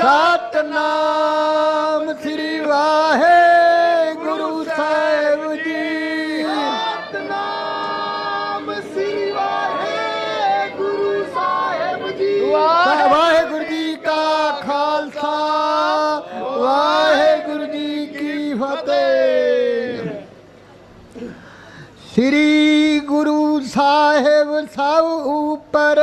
ਸਤਨਾਮ ਸ੍ਰੀ ਵਾਹਿਗੁਰੂ ਸਾਹਿਬ ਜੀ। ਸਤਨਾਮ ਸ੍ਰੀ ਵਾਹਿਗੁਰੂ ਸਾਹਿਬ ਜੀ। ਵਾਹਿਗੁਰੂ ਜੀ ਕਾ ਖਾਲਸਾ ਵਾਹਿਗੁਰੂ ਜੀ ਕੀ ਫਤਿਹ। ਸ੍ਰੀ ਗੁਰੂ ਸਾਹਿਬ ਸਭ ਉਪਰ